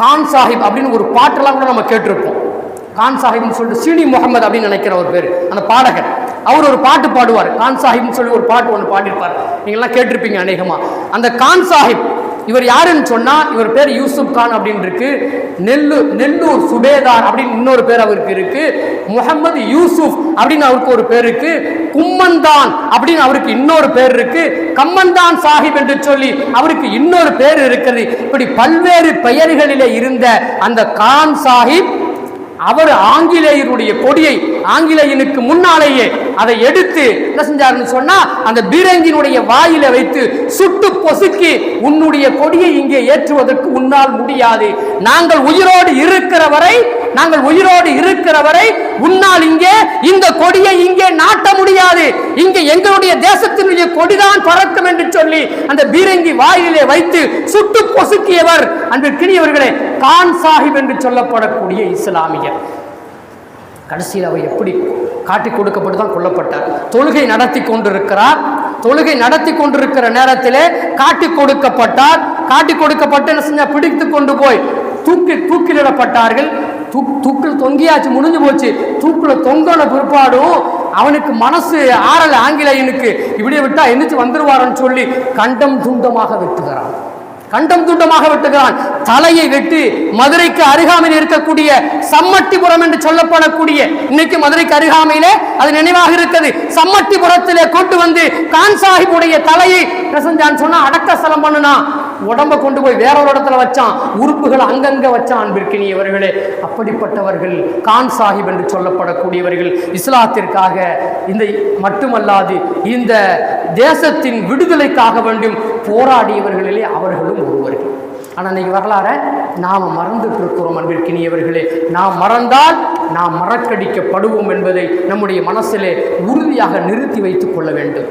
கான் சாஹிப் அப்படின்னு ஒரு பாட்டெல்லாம் கூட நம்ம கேட்டிருப்போம். கான் சாஹிப்னு சொல்லிட்டு சீனி முகமது அப்படின்னு நினைக்கிற ஒரு பேர் அந்த பாடகர். அவர் ஒரு பாட்டு பாடுவார். கான் சாஹிப்னு சொல்லி ஒரு பாட்டு ஒன்று பாடியிருப்பார். நீங்கள்லாம் கேட்டிருப்பீங்க அநேகமாக அந்த கான் சாஹிப் இவர் யாருன்னு சொன்னால் இவர் பேர் யூசுப் கான் அப்படின்னு இருக்கு நெல்லு நெல்லூர் சுபேதார் அப்படின்னு இன்னொரு பேர் அவருக்கு இருக்கு. முகமது யூசுப் அப்படின்னு அவருக்கு ஒரு பேர் இருக்கு. கும்மந்தான் அப்படின்னு அவருக்கு இன்னொரு பேர் இருக்கு. கம்மந்தான் சாஹிப் என்று சொல்லி அவருக்கு இன்னொரு பேர் இருக்கிறது. இப்படி பல்வேறு பெயர்களிலே இருந்த அந்த கான் சாஹிப் அவர் ஆங்கிலேயருடைய கொடியை ஆங்கிலேயனுக்கு முன்னாலேயே அதை எடுத்து என்ன செஞ்சாருன்னு சொன்னா அந்த பீரங்கினுடைய வாயில வைத்து சுட்டு பொசுக்கி உன்னுடைய கொடியை இங்கே ஏற்றுவதற்கு உன்னால் முடியாது. நாங்கள் உயிரோடு இருக்கிற வரை நாங்கள் உயிரோடு இருக்கிற வரை உன்னால் இங்கே இந்த கொடியை இங்கே நாட்ட முடியாது. இங்கே எங்களுடைய தேசத்தினுடைய கொடிதான் பறக்கும் என்று சொல்லி அந்த பீரங்கி வாயிலே வைத்து சுட்டு பொசுக்கியவர் அன்பிற்கினியவர்களே கான் சாஹிப் என்று சொல்லப்படக்கூடிய இஸ்லாமியர். கடைசியில் அவர் எப்படி காட்டி கொடுக்கப்பட்டு தான் கொல்லப்பட்டார். தொழுகை நடத்தி கொண்டிருக்கிறார். தொழுகை நடத்தி கொண்டிருக்கிற நேரத்திலே காட்டி கொடுக்கப்பட்டார். காட்டி கொடுக்கப்பட்டு என்ன செஞ்சா பிடித்து கொண்டு போய் தூக்கி தூக்கிலிடப்பட்டார்கள். தூக் தூக்கில் தொங்கியாச்சு முடிஞ்சு போச்சு. தூக்கில் தொங்கின பிற்பாடும் அவனுக்கு மனசு ஆறல் ஆங்கிலேயனுக்கு இப்படியே விட்டா எந்திரிச்சு வந்துடுவாரன்னு சொல்லி கண்டம் துண்டமாக வெட்டுகிறான். கண்டம் துண்டமாக வெட்டுகிறான். தலையை வெட்டி மதுரைக்கு அருகாமையில் இருக்கக்கூடிய சம்மட்டிபுரம் என்று சொல்லப்படக்கூடிய இன்னைக்கு மதுரைக்கு அருகாமையிலே அது நினைவாக இருக்கிறது சம்மட்டிபுரத்திலே கொண்டு வந்து கான் சாஹிபுடைய தலையை என்ன சொன்னா அடக்க ஸ்தலம் பண்ணுனா. உடம்ப கொண்டு போய் வேற ஒரு இடத்துல வச்சான். உறுப்புகள் அங்கங்க வச்சான் அன்பிற்கினியவர்களே அப்படிப்பட்டவர்கள் கான் சாஹிப் என்று சொல்லப்படக்கூடியவர்கள் இஸ்லாத்திற்காக இந்த மட்டுமல்லாது இந்த தேசத்தின் விடுதலைக்காக வேண்டும் போராடியவர்களிலே அவர்களும் ஒருவர்கள். ஆனால் இன்னைக்கு வரலாற நாம் மறந்துட்டு இருக்கிறோம் அன்பிற்கினியவர்களே நாம் மறந்தால் நாம் மறக்கடிக்கப்படுவோம் என்பதை நம்முடைய மனசிலே உறுதியாக நிறுத்தி வைத்துக் கொள்ள வேண்டும்.